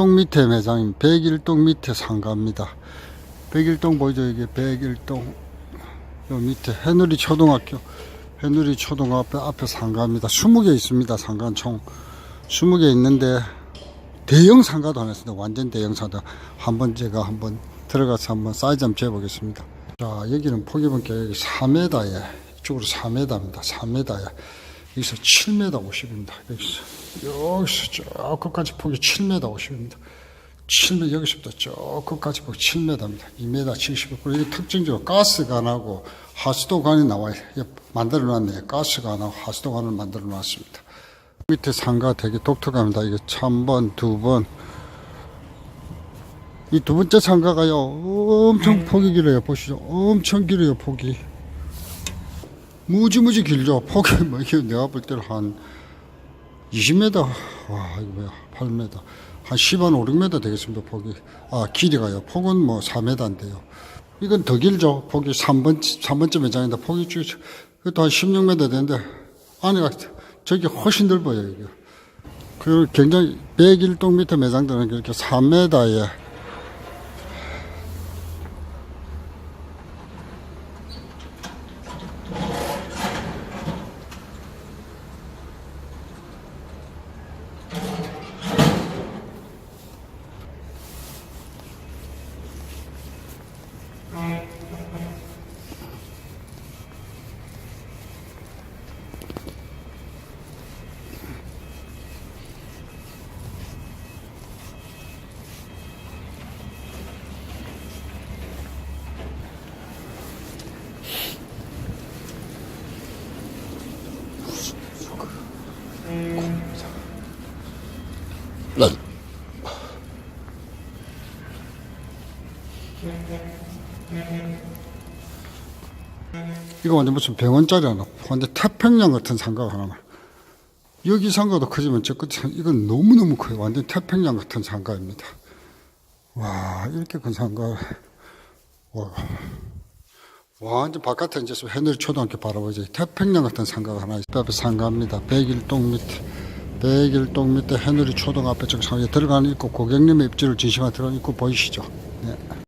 백일동 밑에 매장입니다. 백일동 밑에 상가입니다. 백일동 보이죠? 이게 백일동 요 밑에 해누리 초등학교 해누리 초등학교 앞에 상가입니다. 20개 있습니다. 상가는 총 20개 있는데 대형 상가도 하나 있습니다. 완전 대형 상가. 한번 제가 한번 들어가서 한번 사이즈 한번 재보겠습니다. 자, 여기는 포기본께 여기 4m에 이쪽으로 4m입니다. 4m에 여기서 7m 50입니다. 여기서 여기서 저 끝까지 폭이 7m 50입니다. 7m 여기서부터 저 끝까지 폭 7m입니다. 2m 70. 그리고 이게 특징적으로 가스관하고 하수도관이 나와요. 만들어 놨네요. 가스관하고 하수도관을 만들어 놨습니다. 밑에 상가 되게 독특합니다. 이게 참번, 두 번. 이 두 번째 상가가요. 엄청 폭이 길어요. 보시죠. 엄청 길어요. 폭이. 무지무지 길죠. 폭이 뭐 이게 내가 볼 때는 한 20m. 와 이거 뭐야. 8m. 한 10한 5, 6m 되겠습니다. 폭이. 아 길이가요. 폭은 뭐 4m인데요. 이건 더 길죠. 폭이 3번 3번째 매장인데 폭이 쭉 이것도 한 16m 되는데 안에가 저기 훨씬 넓어요. 이게. 그리고 굉장히 101동 밑에 매장들은 이렇게 3m에 이거 완전 무슨 병원짜리 하나 완전 태평양 같은 상가가 하나 여기 상가도 크지만 저 끝에 상- 이건 너무너무 커요. 완전 태평양 같은 상가입니다. 와 이렇게 큰 상가. 와. 완전 바깥에 이제 해늘 초등학교 바라보죠 태평양 같은 상가가 하나 있어요. 앞에 상가입니다. 백일동 밑에 백일동 밑에 해누리 초등 앞에 저 상가에 들어가는 입구 고객님의 입지를 진심화 들어가는 입구 보이시죠 네.